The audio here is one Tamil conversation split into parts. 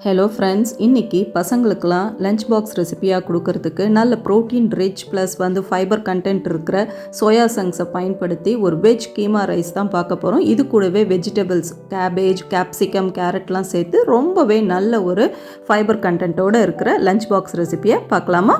ஹலோ ஃப்ரெண்ட்ஸ் இன்றைக்கி பசங்களுக்கெல்லாம் லஞ்ச் பாக்ஸ் ரெசிபியாக கொடுக்கறதுக்கு நல்ல ப்ரோட்டீன் ரிச் ப்ளஸ் வந்து ஃபைபர் கண்டென்ட் இருக்கிற சோயா சங்ஸை பயன்படுத்தி ஒரு வெஜ் கீமா ரைஸ் தான் பார்க்க போகிறோம் இது கூடவே வெஜிடபிள்ஸ் கேபேஜ் கேப்சிகம் கேரட்லாம் சேர்த்து ரொம்பவே நல்ல ஒரு ஃபைபர் கண்டென்ட்டோடு இருக்கிற லஞ்ச் பாக்ஸ் ரெசிபியை பார்க்கலாமா?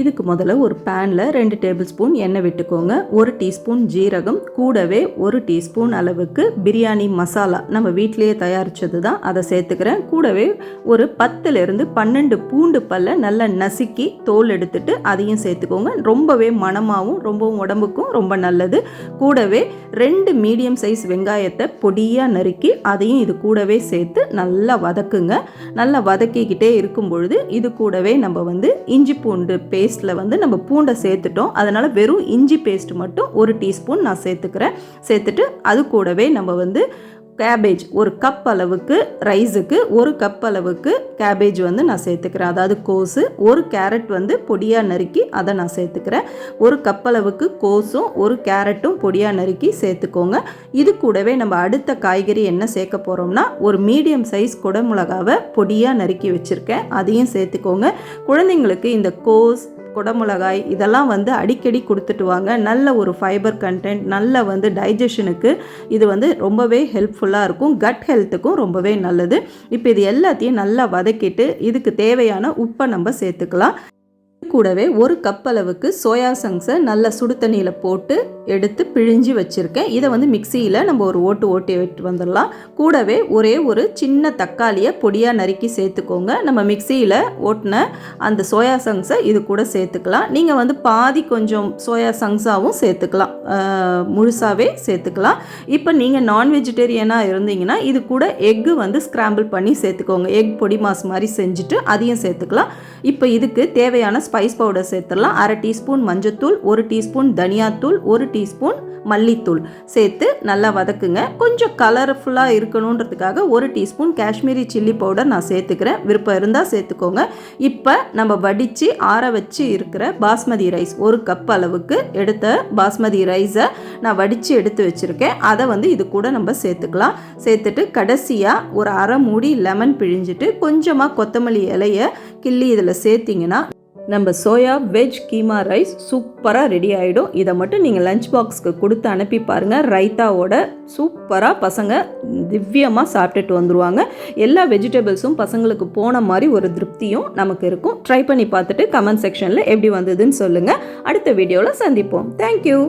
இதுக்கு முதல்ல ஒரு பேனில் ரெண்டு டேபிள் ஸ்பூன் எண்ணெய் விட்டுக்கோங்க. ஒரு டீஸ்பூன் ஜீரகம் கூடவே ஒரு டீஸ்பூன் அளவுக்கு பிரியாணி மசாலா. நம்ம வீட்டிலேயே தயாரித்தது தான் அதை சேர்த்துக்கிறேன். கூடவே ஒரு பத்துலேருந்து பன்னெண்டு பூண்டு பல்ல நல்லா நசுக்கி தோல் எடுத்துட்டு அதையும் சேர்த்துக்கோங்க. ரொம்பவே மணமாகவும் ரொம்பவும் உடம்புக்கும் ரொம்ப நல்லது. கூடவே ரெண்டு மீடியம் சைஸ் வெங்காயத்தை பொடியாக நறுக்கி அதையும் இது கூடவே சேர்த்து நல்லா வதக்குங்க. நல்லா வதக்கிக்கிட்டே இருக்கும் பொழுது இது கூடவே நம்ம வந்து இஞ்சி பூண்டு பேஸ்ட் பேஸ்ட்டில் வந்து நம்ம பூண்டை சேர்த்துட்டோம். அதனால் வெறும் இஞ்சி பேஸ்ட் மட்டும் ஒரு டீஸ்பூன் நான் சேர்த்துக்கிறேன். சேர்த்துட்டு அது கூடவே நம்ம வந்து கேபேஜ் ஒரு கப் அளவுக்கு ரைஸுக்கு ஒரு கப் அளவுக்கு கேபேஜ் வந்து நான் சேர்த்துக்கிறேன். அதாவது கோஸு ஒரு கேரட் வந்து பொடியாக நறுக்கி அதை நான் சேர்த்துக்கிறேன். ஒரு கப் அளவுக்கு கோஸும் ஒரு கேரட்டும் பொடியாக நறுக்கி சேர்த்துக்கோங்க. இது கூடவே நம்ம அடுத்த காய்கறி என்ன சேர்க்க போகிறோம்னா ஒரு மீடியம் சைஸ் குடமிளகாவை பொடியாக நறுக்கி வச்சுருக்கேன். அதையும் சேர்த்துக்கோங்க. குழந்தைங்களுக்கு இந்த கோஸ் குடமிளகாய் இதெல்லாம் வந்து அடிக்கடி கொடுத்துட்டு வாங்க. நல்ல ஒரு ஃபைபர் கண்டென்ட் நல்ல வந்து டைஜஷனுக்கு இது வந்து ரொம்பவே ஹெல்ப்ஃபுல்லாக இருக்கும். கட் ஹெல்த்துக்கும் ரொம்பவே நல்லது. இப்போ இது எல்லாத்தையும் நல்லா வதக்கிட்டு இதுக்கு தேவையான உப்பை நம்ம சேர்த்துக்கலாம். கூடவே ஒரு கப் அளவுக்கு சோயா சங்ஸை நல்ல சுடு தண்ணியில் போட்டு எடுத்து பிழிஞ்சு வச்சுருக்கேன். இதை வந்து மிக்சியில் நம்ம ஒரு ஓட்டு ஓட்டி விட்டு வந்துடலாம். கூடவே ஒரே ஒரு சின்ன தக்காளியை பொடியாக நறுக்கி சேர்த்துக்கோங்க. நம்ம மிக்சியில் ஓட்டின அந்த சோயா சங்ஸை இது கூட சேர்த்துக்கலாம். நீங்கள் வந்து பாதி கொஞ்சம் சோயா சங்ஸாகவும் சேர்த்துக்கலாம். முழுசாகவே சேர்த்துக்கலாம். இப்போ நீங்கள் நான் வெஜிடேரியனாக இருந்தீங்கன்னா இது கூட எக்கு வந்து ஸ்க்ராம்பிள் பண்ணி சேர்த்துக்கோங்க. எக் பொடி மாஸ் மாதிரி செஞ்சுட்டு அதையும் சேர்த்துக்கலாம். இப்போ இதுக்கு தேவையான ஸ்பைஸ் பவுடர் சேர்த்துடலாம். அரை டீஸ்பூன் மஞ்சத்தூள் ஒரு டீஸ்பூன் தனியாத்தூள் ஒரு டீஸ்பூன் மல்லித்தூள் சேர்த்து நல்லா வதக்குங்க. கொஞ்சம் கலர்ஃபுல்லாக இருக்கணுன்றதுக்காக ஒரு டீஸ்பூன் காஷ்மீரி சில்லி பவுடர் நான் சேர்த்துக்கிறேன். விருப்பம் இருந்தால் சேர்த்துக்கோங்க. இப்போ நம்ம வடித்து ஆற வச்சு இருக்கிற பாஸ்மதி ரைஸ் ஒரு கப் அளவுக்கு எடுத்த பாஸ்மதி ரைஸை நான் வடித்து எடுத்து வச்சுருக்கேன். அதை வந்து இது கூட நம்ம சேர்த்துக்கலாம். சேர்த்துட்டு கடைசியாக ஒரு அரை மூடி லெமன் பிழிஞ்சிட்டு கொஞ்சமாக கொத்தமல்லி இலையை கிள்ளி இதில் சேர்த்திங்கன்னா நம்ம சோயா வெஜ் கீமா ரைஸ் சூப்பராக ரெடி ஆகிடும் இதை மட்டும் நீங்கள் லஞ்ச் பாக்ஸ்க்கு கொடுத்து அனுப்பி பாருங்கள் ரைத்தாவோட சூப்பராக பசங்க திவ்யமாக சாப்பிட்டுட்டு வந்துடுவாங்க எல்லா வெஜிடபிள்ஸும் பசங்களுக்கு போன மாதிரி ஒரு திருப்தியும் நமக்கு இருக்கும். ட்ரை பண்ணி பார்த்துட்டு கமெண்ட் செக்ஷனில் எப்படி வந்ததுன்னு சொல்லுங்கள் அடுத்த வீடியோவில் சந்திப்போம். தேங்க்யூ